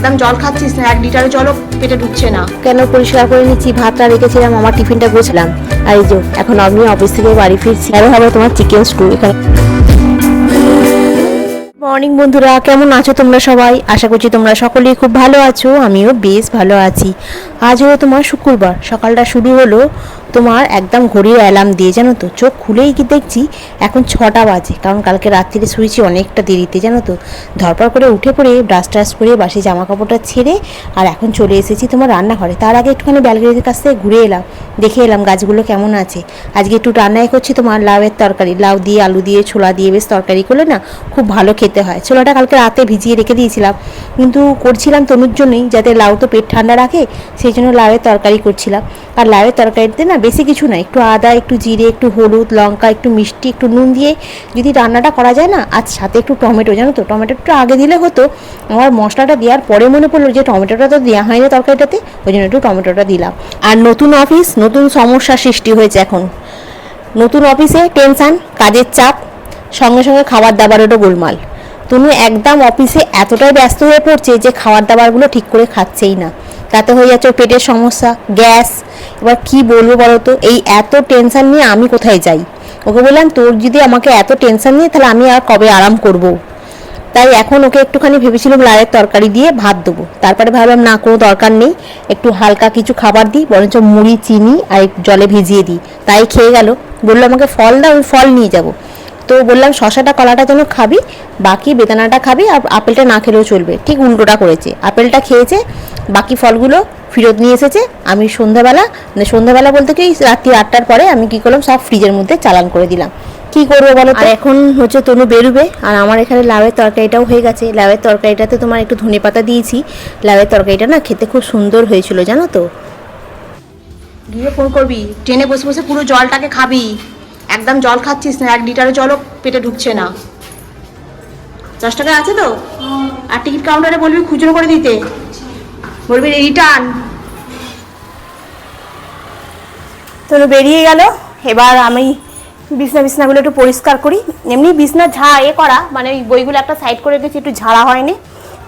একদম জল খাচ্ছিস না, এক লিটার জলও পেটে ঢুকছে না। কেন পরিষ্কার করে নিচ্ছি? ভাতটা রেখেছিলাম, আমার টিফিনটা গোছলাম। আর এই যে, এখন আমি অফিস থেকে বাড়ি ফিরছি। আরও হবে তোমার চিকেন স্টু এখানে। মর্নিং বন্ধুরা, কেমন আছো তোমরা সবাই? আশা করছি তোমরা সকলেই খুব ভালো আছো, আমিও বেশ ভালো আছি। আজ হলো তোমার শুক্রবার, সকালটা শুরু হলো তোমার একদম ঘড়ির অ্যালার্ম দিয়ে, জানো তো? চোখ খুলেই কি দেখছি? এখন ছটা বাজে, কারণ কালকে রাত্রিরে শুয়েছি অনেকটা দেরিতে, জানো তো? ধরপর করে উঠে পড়ে ব্রাশ ট্রাশ করে বাসি জামা কাপড়টা ছেড়ে আর এখন চলে এসেছি তোমার রান্নাঘরে। তার আগে একটুখানি ব্যালকনির কাছ থেকে ঘুরে এলাম, দেখে এলাম গাছগুলো কেমন আছে। আজকে একটু রান্নাই করছি তোমার লাউয়ের তরকারি, লাউ দিয়ে আলু দিয়ে ছোলা দিয়ে বেশ তরকারি করলে না খুব ভালো খেতে হয়। ছোলাটা কালকে রাতে ভিজিয়ে রেখে দিয়েছিলাম, কিন্তু করছিলাম তনুর জন্যই, যাতে লাউ তো পেট ঠান্ডা রাখে, সেই জন্য লাউয়ের তরকারি করছিলাম। আর লাউয়ের তরকারিতে না বেশি কিছু না, একটু আদা, একটু জিরে, একটু হলুদ, লঙ্কা, একটু মিষ্টি, একটু নুন দিয়ে যদি রান্নাটা করা যায় না, আর সাথে একটু টমেটো, জানো তো? টমেটো একটু আগে দিলে হতো, আমার মশলাটা দেওয়ার পরে মনে পড়ল যে টমেটোটা তো দেওয়া হয়নি তরকারিটাতে, ওই জন্য একটু টমেটোটা দিলাম। আর নতুন অফিস, নতুন সমস্যা সৃষ্টি হয়েছে এখন। নতুন অফিসে টেনশান, কাজের চাপ, সঙ্গে সঙ্গে খাবার দাবারেরও গোলমাল। তুমি একদম অফিসে এতটাই ব্যস্ত হয়ে পড়ছে যে খাবার দাবারগুলো ঠিক করে খাচ্ছেই না। তাতে হয়ে যাচ্ছে পেটের সমস্যা, গ্যাস। এবার কি বলব বলো তো এই এত টেনশন নিয়ে আমি কোথায় যাই? ওকে বললাম, তোর যদি আমাকে এত টেনশন নিয়ে, তাহলে আমি আর কবে আরাম করব। তাই এখন ওকে একটুখানি ভেবেছিলাম লালের তরকারি দিয়ে ভাত দেবো। তারপরে ভাবলাম, না, কোনো দরকার নেই। একটু হালকা কিছু খাবার দিই, বরঞ্চ মুড়ি, চিনি আর জলে ভিজিয়ে দিই। তাই খেয়ে গেল। বলল, আমাকে ফল দাও ফল নিয়ে যাব। তো বললাম শশাটা কলাটা যেন খাবি বাকি বেদানাটা খাবি আর আপেলটা না খেলেও চলবে। ঠিক উল্টোটা করেছে। আপেলটা খেয়েছে বাকি ফলগুলো ফেরত নিয়ে এসেছে। আমি সন্ধ্যাবেলা মানে সন্ধ্যাবেলা বলতে কি রাত্রি আটটার পরে আমি কি করলাম সব ফ্রিজের মধ্যে চালান করে দিলাম। কি করব বলো আর এখন হচ্ছে তনু বেরোবে আর আমার এখানে লাউয়ের তরকারিটাও হয়ে গেছে। লাউয়ের তরকারিটাতে তোমার একটু ধনে পাতা দিয়েছি। লাউয়ের তরকারিটা না খেতে খুব সুন্দর হয়েছিল জানো তো? গিয়ে ফোন করবি ট্রেনে বসে বসে পুরো জলটাকে খাবি। একদম জল খাচ্ছিস না এক লিটারের জলও পেটে ঢুকছে না। দশ টাকা আছে তো? আর টিকিট কাউন্টারে বলবি খুচরো করে দিতে। বলবি রিটার্ন। তো বেরিয়ে গেল এবার আমি বিছনা বিছনাগুলো একটু পরিষ্কার করি। এমনি বিছনা ঝা এ করা মানে ওই বইগুলো একটা সাইড করে রেখেছি একটু ঝাড়া হয়নি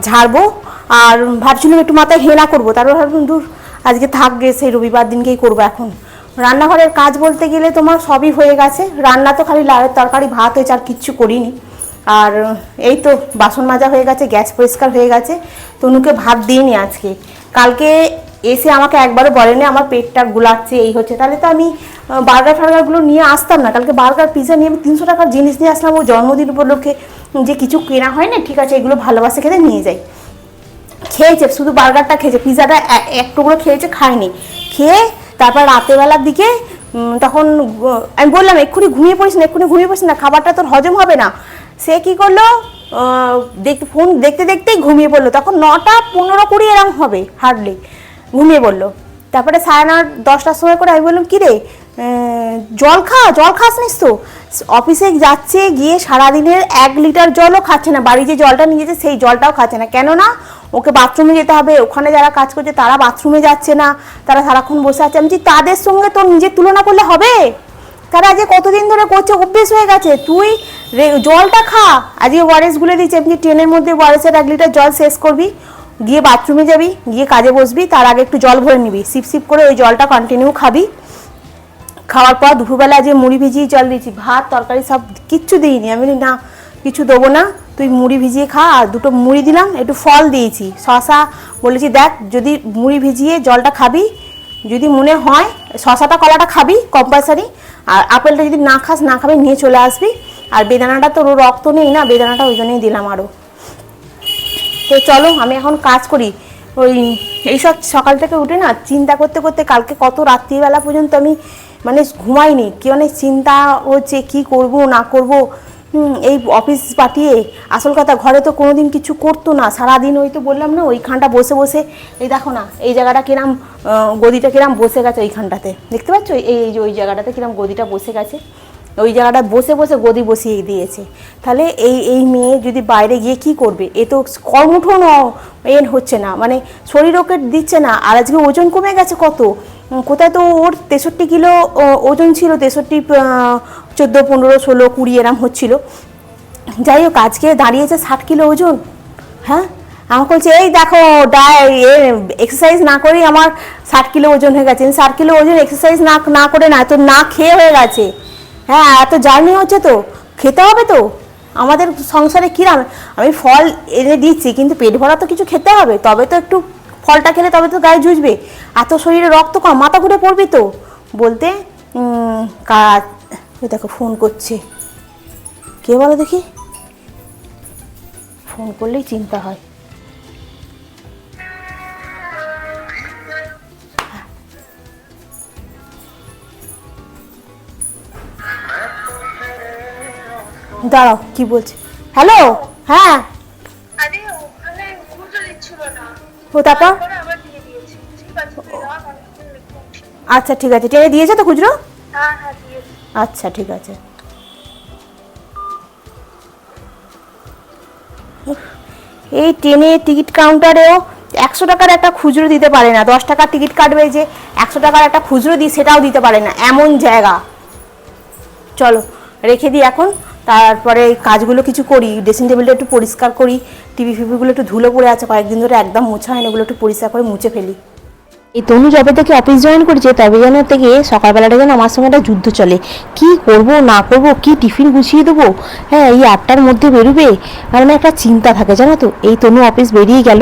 ঝাড়বো। আর ভাবছিলাম একটু মাথায় হেনা করব তারপর ভাবলাম দূর আজকে থাকবে সেই রবিবার দিনকেই করব এখন। রান্নাঘরের কাজ বলতে গেলে তোমার সবই হয়ে গেছে। রান্না তো খালি লাউয়ের তরকারি, ভাত হয়েছে আর কিচ্ছু করিনি। আর এই তো বাসন মাজা হয়ে গেছে, গ্যাস পরিষ্কার হয়ে গেছে। তনুকে ভাত দিইনি আজকে। কালকে এসে আমাকে একবারও বলেনি, আমার পেটটা গুলাচ্ছে, এই হচ্ছে। তাহলে তো আমি বার্গার ফার্গারগুলো নিয়ে আসতাম না। কালকে বার্গার পিজা নিয়ে আমি তিনশো টাকার জিনিস নিয়ে আসলাম। ও জন্মদিন উপলক্ষে যে কিছু কেনা হয় না, ঠিক আছে, এগুলো ভালোবাসে খেতে নিয়ে যাই। খেয়েছে, শুধু বার্গারটা খেয়েছে, পিৎজাটা এ- এক টুকরো খেয়েছে, খায়নি। খেয়ে তারপর রাতেরবেলার দিকে তখন আমি বললাম, এক্ষুনি ঘুমিয়ে পড়িস না, এক্ষুনি ঘুমিয়ে পড়িস না, খাবারটা তোর হজম হবে না। সে কি করল? দেখতে ফোন দেখতে দেখতেই ঘুমিয়ে পড়ল। তখন নটা পনেরো কুড়ি এরম হবে হার্ডলি ঘুমিয়ে পড়ল। তারপরে সাড়ে নটা দশটার সময় করে আমি বললাম কী রে জল খা, জল খাস নিস তো। অফিসে যাচ্ছে, গিয়ে সারাদিনের এক লিটার জলও খাচ্ছে না। বাড়ি যে জলটা নিয়ে যেতে, সেই জলটাও খাচ্ছে না। কেননা, ওকে বাথরুমে যেতে হবে। ওখানে যারা কাজ করছে, তারা বাথরুমে যাচ্ছে না। তারা সারাক্ষণ বসে আছে। আমি তাদের সঙ্গে তোর নিজের তুলনা করলে হবে? তারা আজকে কতদিন ধরে করছে? অভ্যেস হয়ে গেছে। তুই জলটা খা। আজকে ওয়ারেস গুলে দিচ্ছে। এমনি ট্রেনের মধ্যে ওয়ারেসের এক লিটার জল শেষ করবি। গিয়ে বাথরুমে যাবি, গিয়ে কাজে বসবি। তার আগে একটু জল ভরে নিবি। সিপ সিপ করে ওই জলটা কন্টিনিউ খাবি। খাওয়ার পর দুপুরবেলা যে মুড়ি ভিজিয়ে জল দিয়েছি, ভাত, তরকারি সব কিচ্ছু দিইনি। আমি না, কিছু দেবো না, তুই মুড়ি ভিজিয়ে খা। আর দুটো মুড়ি দিলাম, একটু ফল দিয়েছি শশা বলেছি, দেখ, যদি মুড়ি ভিজিয়ে জলটা খাবি, যদি মনে হয় শশাটা কলাটা খাবি কম্পালসারি আর আপেলটা যদি না খাস, না খাবি, নিয়ে চলে আসবি। আর বেদানাটা তোর রক্ত নেই না, বেদানাটা ওই জন্যই দিলাম আরও তো চলো, আমি এখন কাজ করি। ওই এইসব সকাল থেকে উঠে না, চিন্তা করতে করতে কালকে কত রাত্রিবেলা পর্যন্ত আমি মানে ঘুমাইনি কি অনেক চিন্তা হচ্ছে, কি করব, না করব? এই অফিস পাঠিয়ে আসল কথা ঘরে তো কোনো দিন কিছু করতো না। সারাদিন ওই তো বললাম না, ওইখানটা বসে বসে, এই দেখো না, এই জায়গাটা কিরাম গদিটা কিরাম বসে গেছে ওইখানটাতে। দেখতে পাচ্ছ? এই এই যে ওই জায়গাটাতে কিরাম গদিটা বসে গেছে। ওই জায়গাটা বসে বসে গদি বসিয়ে দিয়েছে। তাহলে এই এই মেয়ে যদি বাইরে গিয়ে কি করবে? এ তো কর্মঠও এন হচ্ছে না। মানে শরীর ওকে দিচ্ছে না। আর আজকে ওজন কমে গেছে কত? কোথায় তো ওর তেষট্টি কিলো ওজন ছিল তেষট্টি চোদ্দ, পনেরো, ষোলো, কুড়ি এরম হচ্ছিল। যাই হোক, আজকে দাঁড়িয়েছে ষাট কিলো ওজন। হ্যাঁ? আমাকে বলছে, এই দেখো এক্সারসাইজ না করেই আমার ষাট কিলো ওজন হয়ে গেছে। ষাট কিলো ওজন এক্সারসাইজ না না করে না তো না খেয়ে হয়ে গেছে। হ্যাঁ এত জার্নি হচ্ছে তো, খেতে হবে তো। আমাদের সংসারে কিরাম আমি ফল এনে দিচ্ছি, কিন্তু পেট ভরা তো কিছু খেতে হবে, তবে তো একটু ফলটা খেলে তবে তো গায়ে জুজবে। এত শরীরে রক্ত কম, মাথা ঘুরে পড়বি তো। বলতে কাজ। দেখো, ফোন করছে। কে বলো দেখি? ফোন করলেই চিন্তা হয়। দাঁড়াও, কি বলছে? হ্যালো? হ্যাঁ আরে ওখানে খুঁজে দিচ্ছিল না ও তারপর পরে আবার দিয়ে দিয়েছি ঠিক আছে তুই রাখ, আমি তোকে দিচ্ছি। আচ্ছা ঠিক আছে। টেনে দিয়েছে তো খুচরো? আচ্ছা ঠিক আছে। এই ট্রেনে টিকিট কাউন্টারেও একশো টাকার একটা খুচরো দিতে পারে না। দশ টাকার টিকিট কাটবে যে একশো টাকার একটা খুচরো দিই সেটাও দিতে পারে না। এমন জায়গা। চলো, রেখে দিই এখন। তারপরে এই কাজগুলো কিছু করি ড্রেসিং টেবিলটা একটু পরিষ্কার করি টিভি ফিভিগুলো একটু ধুলো পড়ে আছে, কয়েকদিন ধরে একদম মোছা না ওগুলো একটু পরিষ্কার করে মুছে ফেলি। এই তনু যবে থেকে অফিস জয়েন করেছে, তবে যেন থেকে সকালবেলাটা যেন আমার সঙ্গে একটা যুদ্ধ চলে। কি করব, না করব, কি টিফিন গুছিয়ে দেবো? হ্যাঁ এই আটটার মধ্যে বেরোবে। মানে একটা চিন্তা থাকে, জানো তো? এই তনু অফিস বেরিয়ে গেল,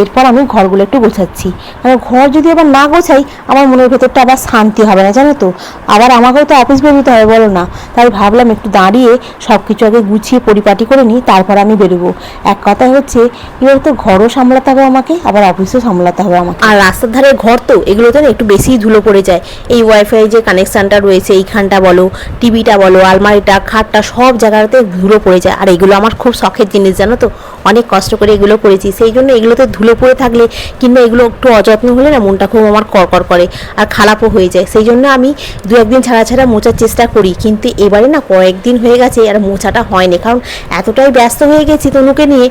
এরপর আমি ঘরগুলো একটু গোছাচ্ছি। মানে ঘর যদি আবার না গোছাই, আমার মনের ভেতরটা আবার শান্তি হবে না, জানো তো? আবার আমাকেও তো অফিস বেরোতে হবে, বলো না? তাই ভাবলাম একটু দাঁড়িয়ে সব কিছু আগে গুছিয়ে পরিপাটি করে নিই, তারপর আমি বেরোবো। এক কথা হচ্ছে, এবার তো ঘরও সামলাতে হবে আমাকে, আবার অফিসও সামলাতে হবে আমাকে। আর রাস্তার ধারে ঘর তো, এগুলোতে না একটু বেশি ধুলো পড়ে যায়। এই ওয়াইফাই যে কানেকশানটা রয়েছে, এইখানটা বলো টিভিটা বলো, আলমারিটা, খাটটা, সব জায়গাতে ধুলো পড়ে যায়। আর এগুলো আমার খুব শখের জিনিস, জানো তো? অনেক কষ্ট করে এগুলো করেছি। সেই জন্য এগুলোতে ধুলো পড়ে থাকলে কিংবা এগুলো একটু অযত্ন হলে না মনটা খুব আমার কড়কর করে আর খারাপও হয়ে যায়। সেই জন্য আমি দু একদিন ছাড়া ছাড়া মোচার চেষ্টা করি। কিন্তু এবারে না কয়েকদিন হয়ে গেছে আর মোছাটা হয়নি। কারণ এতটাই ব্যস্ত হয়ে গেছি তনুকে নিয়ে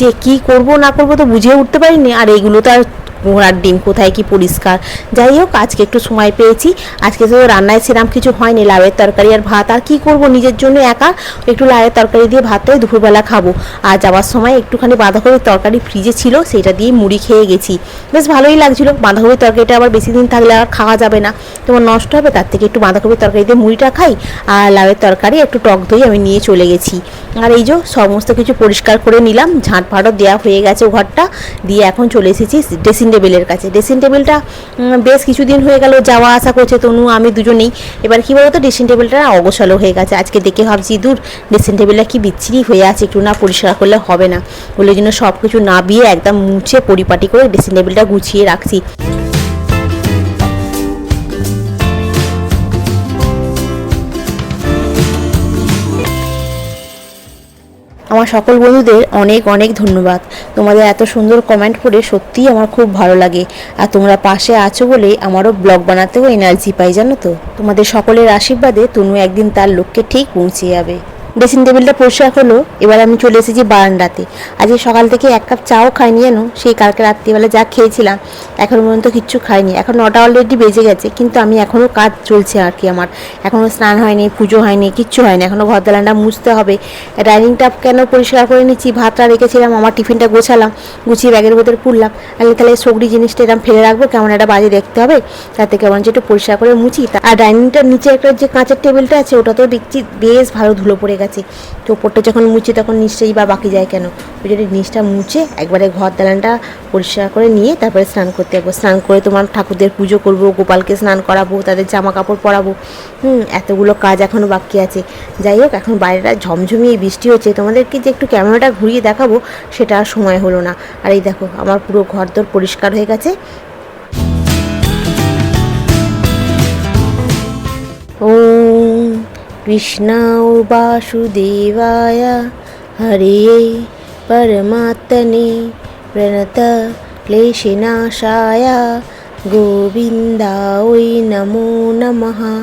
যে কি করব না করব তো বুঝে উঠতে পারিনি। আর এগুলো তো আর ঘোড়ার ডিম কোথায়, কি পরিষ্কার? যাই হোক, আজকে একটু সময় পেয়েছি। আজকে তো রান্নায় সেরাম কিছু হয়নি, লাউয়ের তরকারি আর ভাত। আর কি করব নিজের জন্য একা? একটু লাউয়ের তরকারি দিয়ে ভাতটাই দুপুরবেলা খাব। আর যাওয়ার সময় একটুখানি বাঁধাকপির তরকারি ফ্রিজে ছিল, সেটা দিয়ে মুড়ি খেয়ে গেছি। বেশ ভালোই লাগছিল। বাঁধাকপির তরকারিটা আবার বেশি দিন থাকলে আর খাওয়া যাবে না। তোমার নষ্ট হবে, তার থেকে একটু বাঁধাকপির তরকারি দিয়ে মুড়িটা খাই, আর লাউয়ের তরকারি একটু টক দই আমি নিয়ে চলে গেছি। আর এই যে সমস্ত কিছু পরিষ্কার করে নিলাম, ঝাঁট ফাটও দেওয়া হয়ে গেছে ঘরটা। দিয়ে এখন চলে এসেছি ড্রেসিং টেবিলের কাছে। ড্রেসিং টেবিলটা বেশ কিছুদিন হয়ে গেল যাওয়া আসা করছে তনু, আমি দুজনেই। এবার কী বলতো ড্রেসিং টেবিলটা অগোছালো হয়ে গেছে। আজকে দেখে ভাবছি, দূর ড্রেসিং টেবিলটা কি বিচ্ছিরি হয়ে আছে, একটু না পরিষ্কার করলে হবে না। ওই জন্য সব কিছু না বিয়ে একদম মুছে পরিপাটি করে ড্রেসিং টেবিলটা গুছিয়ে রাখছি। আমার সকল বন্ধুদের অনেক অনেক ধন্যবাদ। তোমাদের এত সুন্দর কমেন্ট পড়ে সত্যিই আমার খুব ভালো লাগে। আর তোমরা পাশে আছো বলে আমারও ব্লগ বানাতেও এনার্জি পাই, জানো তো? তোমাদের সকলের আশীর্বাদে তনু একদিন তার লক্ষ্যে ঠিক পৌঁছে যাবে। ড্রেসিং টেবিলটা পরিষ্কার হলো, এবার আমি চলে এসেছি বারান্দাতে। আজকে সকাল থেকে এক কাপ চাও খাইনি জানো? সেই কালকে রাত্রিবেলা যা খেয়েছিলাম, এখন পর্যন্ত কিচ্ছু খাইনি। এখন নটা অলরেডি বেজে গেছে, কিন্তু আমি এখনও কাজ চলছে আর কি আমার। এখনও স্নান হয়নি, পুজো হয়নি, কিচ্ছু হয়নি। এখনও ঘর দালানটা মুছতে হবে। ডাইনিংটা কেন পরিষ্কার করে নিচ্ছি? ভাতটা রেখেছিলাম, আমার টিফিনটা গোছালাম, গুছিয়ে ব্যাগের ভেতরে পুরলাম। আমি তাহলে সগড়ি জিনিসটা এরকম ফেলে রাখব, কেমন একটা বাজে দেখতে হবে। তাতে কেমন যে একটু পরিষ্কার করে মুছি। আর ডাইনিংটার নিচে একটা যে কাঁচের টেবিলটা আছে, ওটাতেও দেখছি বেশ ভালো ধুলো পড়ে গেছে। তো ওপরটা যখন মুছে তখন নিশ্চয়ই বা বাকি যায় কেন? ওই জন্য নিচটা মুছে, একবারে ঘর দালানটা পরিষ্কার করে নিয়ে তারপরে স্নান করতে যাব। স্নান করে তোমার ঠাকুরদের পুজো করব, গোপালকে স্নান করাবো, তাদের জামা কাপড় পরাবো। হুম, এতগুলো কাজ এখনও বাকি আছে। যাই হোক, এখন বাইরেটা ঝমঝমিয়ে বৃষ্টি হচ্ছে। তোমাদেরকে যে একটু ক্যামেরাটা ঘুরিয়ে দেখাবো, সেটা আর সময় হলো না। আর এই দেখো, আমার পুরো ঘর দর পরিষ্কার হয়ে গেছে। ॐ কৃষ্ণাও বাসুদেবায়। হরে পরমাত্মনে প্রণত ক্লেশনাশায়। গোবিন্দাওই নমো নমহা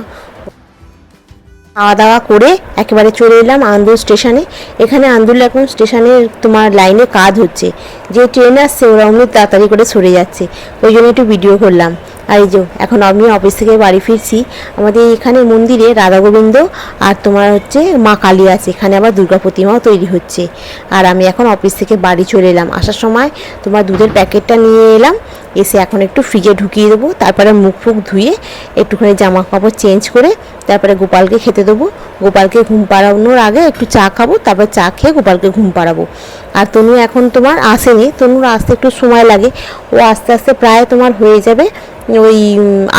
খাওয়া দাওয়া করে একেবারে চলে এলাম আন্দুল স্টেশনে। এখানে আন্দুল এখন স্টেশনের তোমার লাইনে কাজ হচ্ছে। যে ট্রেন আসছে ওরা অনেক তাড়াতাড়ি করে সরে যাচ্ছে। ওই জন্য একটু ভিডিও করলাম। আর এই যে, এখন আমি অফিস থেকে বাড়ি ফিরছি। আমাদের এখানে মন্দিরে রাধা গোবিন্দ আর তোমার হচ্ছে মা কালী আছে। এখানে আবার দুর্গা প্রতিমাও তৈরি হচ্ছে। আর আমি এখন অফিস থেকে বাড়ি চলে এলাম। আসার সময় তোমার দুধের প্যাকেটটা নিয়ে এলাম। এসে এখন একটু ফ্রিজে ঢুকিয়ে দেবো, তারপরে মুখ ফুক ধুয়ে একটুখানি জামা কাপড় চেঞ্জ করে তারপরে গোপালকে খেতে দেবো। গোপালকে ঘুম পাড়ানোর আগে একটু চা খাব, তারপর চা খেয়ে গোপালকে ঘুম পাড়াবো। আর তনু এখন তোমার আসেনি, তনুর আসতে একটু সময় লাগে। ও আস্তে আস্তে প্রায় তোমার হয়ে যাবে ওই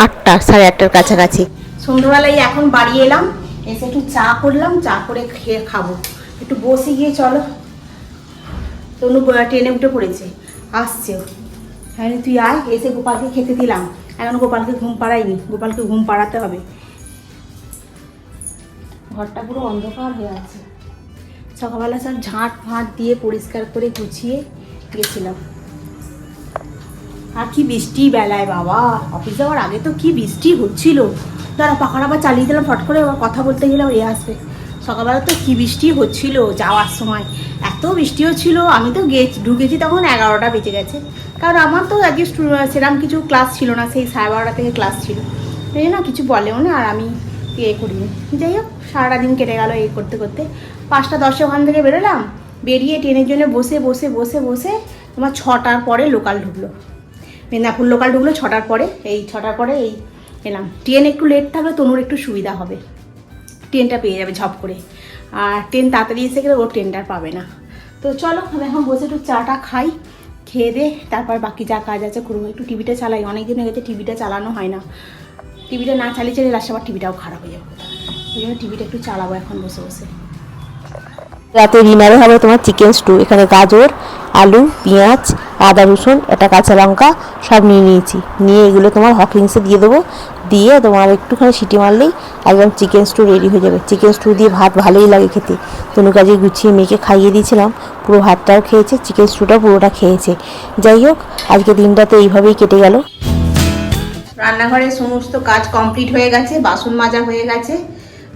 আটটা, সাড়ে আটটার কাছাকাছি। সন্ধ্যাবেলায় এখন বাড়ি এলাম, এসে একটু চা করলাম, চা করে খেয়ে খাব। একটু বসে গিয়ে চলো। তনু ট্রেনে উঠে পড়েছে, আসছে হ্যাঁ তুই আয়, এসে গোপালকে খেতে দিলাম। এখন গোপালকে ঘুম পাড়াইনি, গোপালকে ঘুম পাড়াতে হবে। ঘরটা পুরো অন্ধকার হয়ে আছে। সকালবেলা সব ঝাঁট ফাঁট দিয়ে পরিষ্কার করে গুছিয়ে গেছিলাম। আর কি বৃষ্টি বেলায় বাবা, অফিস যাওয়ার আগে তো কি বৃষ্টি হচ্ছিল। দাঁড়া পাখাটা আবার চালিয়ে দিলাম, ফট করে কথা বলতে গেলেও এ আসবে। সকালবেলা তো কি বৃষ্টি হচ্ছিল যাওয়ার সময়? এত বৃষ্টি হচ্ছিল আমি তো গে ঢুকেছি তখন এগারোটা বেজে গেছে। কারণ আমার তো আজকে সেরকম কিছু ক্লাস ছিল না, সেই সাড়ে বারোটা থেকে ক্লাস ছিল। এই না, কিছু বলেও না, আর আমি ইয়ে করিনি। যাই হোক, সারাটা দিন কেটে গেল এই করতে করতে। পাঁচটা দশে ওখান থেকে বেরোলাম, বেরিয়ে ট্রেনের জন্য বসে বসে বসে বসে তোমার ছটার পরে লোকাল ঢুকলো। মেদিনীপুর লোকাল ঢুকলো ছটার পরে, এই ছটার পরে এই এলাম। ট্রেন একটু লেট থাকলে তনুর একটু সুবিধা হবে। ট্রেনটা পেয়ে যাবে ঝপ করে। আর ট্রেন তাড়াতাড়ি এসে গেলে ও ট্রেনটা পাবে না। তো চলো আমি এখন বসে একটু চাটা খাই, খেয়ে দে, তারপর বাকি যা কাজ আছে করব। একটু টিভিটা চালাই অনেক দিন হয়ে গেছে টিভিটা চালানো হয় না। টিভিটা না চালিয়ে চালিয়ে লাস্ট আবার টিভিটাও খারাপ হয়ে যাবে। ওই জন্য টিভিটা একটু চালাবো এখন বসে বসে। রাতে ডিনারে হবে তোমার চিকেন স্টু। এখানে গাজর, আলু, পেঁয়াজ, আদা রসুন, একটা কাঁচা লঙ্কা, সব নিয়ে নিয়েছি। নিয়ে এগুলো তোমার হকিংসে দিয়ে দেবো। দিয়ে তোমার একটুখানি সিটি মারলেই একদম চিকেন স্টু রেডি হয়ে যাবে। চিকেন স্টু দিয়ে ভাত ভালোই লাগে খেতে। তনু কাজে গুছিয়ে মেয়েকে খাইয়ে দিয়েছিলাম, পুরো ভাতটাও খেয়েছে চিকেন স্টুটাও পুরোটা খেয়েছে। যাই হোক, আজকে দিনটা তো এইভাবেই কেটে গেল। রান্নাঘরের সমস্ত কাজ কমপ্লিট হয়ে গেছে, বাসন মাজা হয়ে গেছে,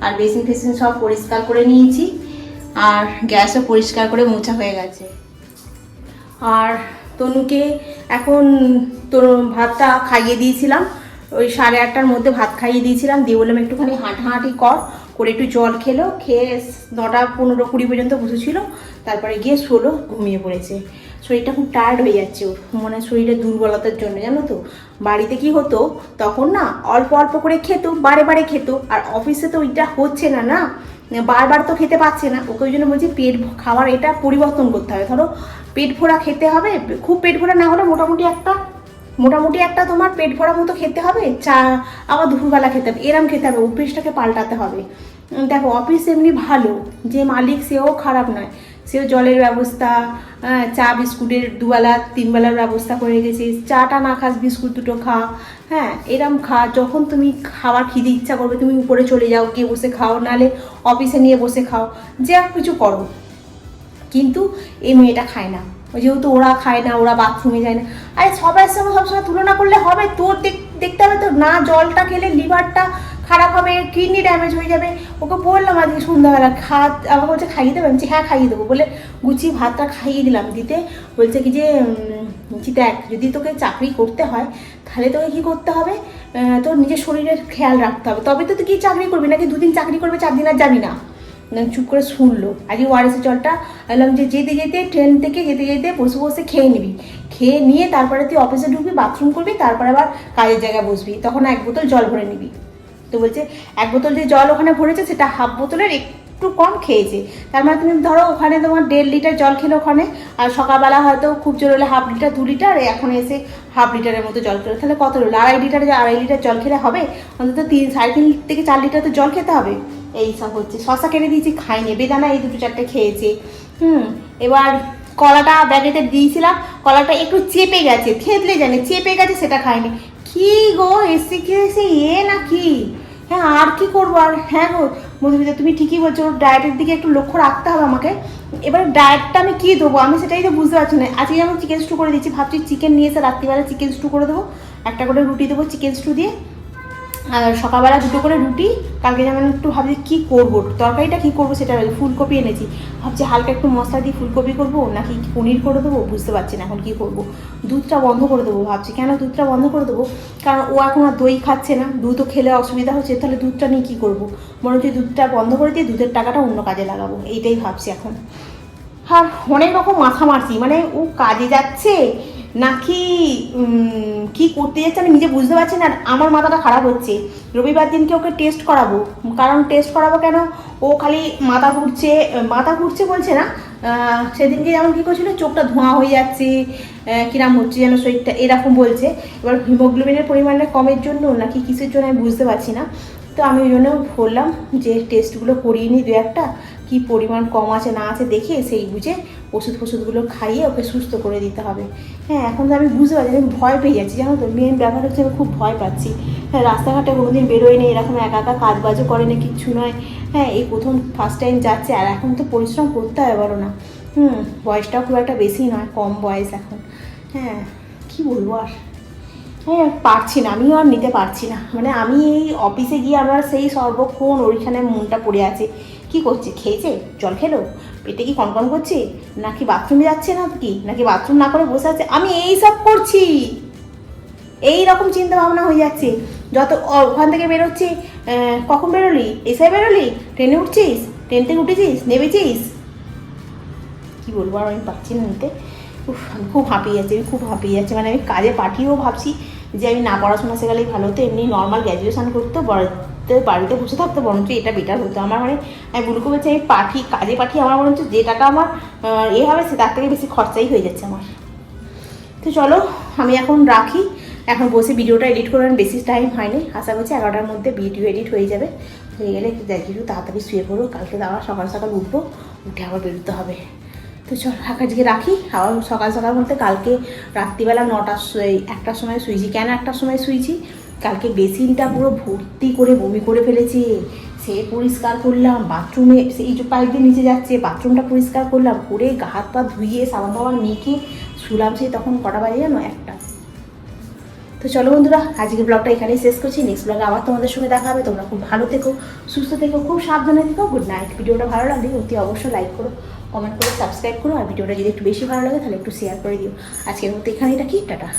আর বেসিন ফেসিন সব পরিষ্কার করে নিয়েছি, আর গ্যাসও পরিষ্কার করে মোছা হয়ে গেছে। আর তনুকে এখন তোর ভাতটা খাইয়ে দিয়েছিলাম ওই সাড়ে আটটার মধ্যে ভাত খাইয়ে দিয়েছিলাম। দিয়ে বললাম, একটুখানি হাঁটাহাঁটি কর, করে একটু জল খেলো, খেয়ে নটা পনেরো কুড়ি পর্যন্ত বসেছিল। তারপরে গিয়ে শুলো, ঘুমিয়ে পড়েছে। শরীরটা খুব টায়ার্ড হয়ে যাচ্ছে ওর। মানে শরীরের দুর্বলতার জন্য, জানো তো? বাড়িতে কি হতো, তখন না অল্প অল্প করে খেত, বারে বারে খেত, আর অফিসে তো ওইটা হচ্ছে না না? বারবার তো খেতে পাচ্ছে না। ওকে ওই জন্য বলছি, পেট খাওয়ার এটা পরিবর্তন করতে হবে। ধরো, পেট ভরা খেতে হবে, খুব পেট ভরা না হলে মোটামুটি একটা মোটামুটি একটা তোমার পেট ভরা মতো খেতে হবে, চা আবার দুপুরবেলা খেতে হবে, এরম খেতে হবে, অভ্যেসটাকে পাল্টাতে হবে। দেখো, অফিস এমনি ভালো, যে মালিক সেও খারাপ নয়, সেও জলের ব্যবস্থা চা বিস্কুটের দুবেলা, তিনবেলার ব্যবস্থা করে রেখেছে, চাটা না খাস, বিস্কুট দুটো খা হ্যাঁ এরম খা, যখন তুমি খাওয়ার খিদে ইচ্ছা করবে, তুমি উপরে চলে যাও, গিয়ে বসে খাও, নালে অফিসে নিয়ে বসে খাও, যে কিছু করো। কিন্তু এই মেয়েটা খায় না। ওই যেহেতু ওরা খায় না ওরা বাথরুমে যায় না। আরে সবার সঙ্গে সবসময় তুলনা করলে হবে তোর দেখ- দেখতে হবে তো না জলটা খেলে লিভারটা খারাপ হবে কিডনি ড্যামেজ হয়ে যাবে। ওকে বললাম আজকে সন্ধ্যাবেলা খা আমাকে বলছে খাইয়ে দেবে? বলছি, হ্যাঁ খাইয়ে দেবো। বলে গুছিয়ে ভাতটা খাইয়ে দিলাম। দিতে বলছে কি যে দেখ যদি তোকে চাকরি করতে হয় তাহলে তোকে কি করতে হবে? তোর নিজের শরীরের খেয়াল রাখতে হবে। তবে তো তুই কি চাকরি করবি? নাকি দুদিন চাকরি করবে চার দিন আর যাবি না? চুপ করে শুনলো। আজকে ওয়ারেসের জলটা বললাম যে যেতে যেতে ট্রেন থেকে যেতে যেতে বসে বসে খেয়ে নিবি। খেয়ে নিয়ে তারপরে তুই অফিসে ঢুকবি বাথরুম করবি, তারপরে আবার কাজের জায়গায় বসবি। তখন এক বোতল জল ভরে নিবি। তো বলছে, এক বোতল যে জল ওখানে ভরেছে, সেটা হাফ বোতলের একটু কম খেয়েছে। তার মানে তুমি ধরো ওখানে তোমার দেড় লিটার জল খেলো ওখানে, আর সকালবেলা হয়তো খুব জোর হলে হাফ লিটার, দু লিটার এখন এসে হাফ লিটারের মতো জল খেলো। তাহলে কত হলো? আড়াই লিটার আড়াই লিটার জল খেলে হবে? অন্তত তিন, সাড়ে তিন থেকে চার লিটার তো জল খেতে হবে। এই সব হচ্ছে। শশা কেটে দিয়েছি, খাইনি। বেদানা এই দুটো চারটে খেয়েছে। হুম, এবার কলাটা ব্যাগেতে দিয়েছিলাম। কলাটা একটু চেপে গেছে, থেতলে জানে চেপে গেছে, সেটা খাইনি। কি গো, এসে এসে এ না কি হ্যাঁ আর কি করব আর? হ্যাঁ গো মধুমিতা তুমি ঠিকই বলছো, ডায়েটের দিকে একটু লক্ষ্য রাখতে হবে আমাকে। এবার ডায়েটটা আমি কী দেবো? আমি সেটাই তো বুঝতে পারছি না। আজকে আমি চিকেন স্টু করে দিচ্ছি ভাবছি চিকেন নিয়ে এসে রাত্রিবেলা চিকেন স্টু করে দেবো। একটা করে রুটি দেবো চিকেন স্টু দিয়ে। সকালবেলা দুটো করে রুটি, কালকে যেমন একটু ভাবছি কী করব, তরকারিটা কী করব সেটা ফুলকপি এনেছি। ভাবছি হালকা একটু মশলা দিয়ে ফুলকপি করব, নাকি পনির করে দেবো, বুঝতে পারছি না এখন কী করব। দুধটা বন্ধ করে দেবো ভাবছি, কেন দুধটা বন্ধ করে দেবো? কারণ ও এখন আর দই খাচ্ছে না দুধও খেলে অসুবিধা হচ্ছে, তাহলে দুধটা নিয়ে কী করব? মনে হচ্ছে দুধটা বন্ধ করে দিয়ে দুধের টাকাটা অন্য কাজে লাগাবো, এইটাই ভাবছি এখন। আর অনেক রকম মাথা মারছি মানে ও কাজে যাচ্ছে নাকি কি করতে যাচ্ছে আমি নিজে বুঝতে পারছি না আমার মাথাটা খারাপ হচ্ছে। রবিবার দিনকে ওকে টেস্ট করাবো। কারণ টেস্ট করাবো কেন? ও খালি মাথা ঘুরছে মাথা ঘুরছে বলছে না সেদিনকে যেমন কী করছিল, চোখটা ধোঁয়া হয়ে যাচ্ছে কিরাম হচ্ছে যেন শরীরটা এরকম বলছে। এবার হিমোগ্লোবিনের পরিমাণটা কমের জন্য নাকি কিসের জন্য আমি বুঝতে পারছি না। তো আমি ওই জন্য বললাম যে টেস্টগুলো করিয়ে নিই দু একটা, কী পরিমাণ কম আছে না আছে দেখে সেই বুঝে ওষুধ ফষুধগুলো খাইয়ে ওকে সুস্থ করে দিতে হবে। হ্যাঁ এখন তো আমি বুঝতে পারছি, আমি ভয় পেয়ে যাচ্ছি, জানো তো? মেন ব্যাপার হচ্ছে আমি খুব ভয় পাচ্ছি। হ্যাঁ রাস্তাঘাটে কোনোদিন বেরোয় নেই, এরকম একা একা কাজ বাজও করে না, কিচ্ছু নয়। হ্যাঁ এই প্রথম ফার্স্ট টাইম যাচ্ছে, আর এখন তো পরিশ্রম করতে হয়, বলো না। হুম, বয়সটাও খুব একটা বেশি নয়, কম বয়স এখন। হ্যাঁ কি বলব আর? হ্যাঁ পারছি না, আমিও আর নিতে পারছি না। মানে আমি এই অফিসে গিয়ে আমার সেই সর্বক্ষণ ওইখানে মনটা পড়ে আছে। কি করছে খেয়েছে? জল খেলো? পেটে কি কনকন করছে? নাকি বাথরুমে যাচ্ছে না কি? নাকি বাথরুম না করে বসে আছে? আমি এই সব করছি। এই রকম চিন্তা ভাবনা হয়ে যাচ্ছে। যত ওখান থেকে বেরোচ্ছি কখন বেরোলি? এসে বেরোলি? ট্রেনে উঠছিস? ট্রেন থেকে উঠেছিস? নেমেছিস? কি বলব আর আমি পাচ্ছি না নিতে উফ, আমি খুব হাঁপিয়ে যাচ্ছি, আমি খুব হাঁপিয়ে যাচ্ছি। মানে আমি কাজে পাঠিয়েও ভাবছি যে আমি না পড়াশোনা শেখালেই ভালো হতো। এমনি নর্মাল গ্র্যাজুয়েশান করতো বাড়িতে বাড়িতে বসে থাকতো বরঞ্চ এটা বেটার হতো। আমার মানে আমি বুলকো বলছি আমি পাঠি, কাজে পাঠিয়ে আমার হচ্ছে যে টাকা আমার এ হবে, সে তার থেকে বেশি খরচাই হয়ে যাচ্ছে আমার। তো চলো, আমি এখন রাখি। এখন বসে ভিডিওটা এডিট করার বেশি টাইম হয়নি। আশা করছি এগারোটার মধ্যে ভিডিও এডিট হয়ে যাবে। হয়ে গেলে একটু তাড়াতাড়ি শুয়ে পড়ব কালকে আবার সকাল সকাল উঠবো, উঠে আবার বেরোতে হবে। তো চল আজকে রাখি। আবার সকাল সকাল বলতে কালকে রাত্রিবেলা নটার একটার সময় শুয়েছি। কেন একটার সময় শুয়েছি? কালকে বেসিনটা পুরো ভর্তি করে বমি করে ফেলেছে। সে পরিষ্কার করলাম, বাথরুমে সেই যে পাইপ দিয়ে নিচে যাচ্ছে, বাথরুমটা পরিষ্কার করলাম, করে গা হাত পা ধুইয়ে সাবান টাবান মেখে শুলাম সেই তখন কটা বাজে জানো? একটা। তো চলো বন্ধুরা, আজকের ব্লগটা এখানেই শেষ করছি। নেক্সট ব্লগে আবার তোমাদের সঙ্গে দেখা হবে। তোমরা খুব ভালো থেকো, সুস্থ থেকো, খুব সাবধানে থেকো। গুড নাইট ভিডিওটা ভালো লাগলে অতি অবশ্যই লাইক করো কমেন্ট করো সাবস্ক্রাইব করো। আর ভিডিওটা যদি একটু বেশি ভালো লাগে তাহলে একটু শেয়ার করে দিও। আজকের মতো এখানেই রাখি। টাটা।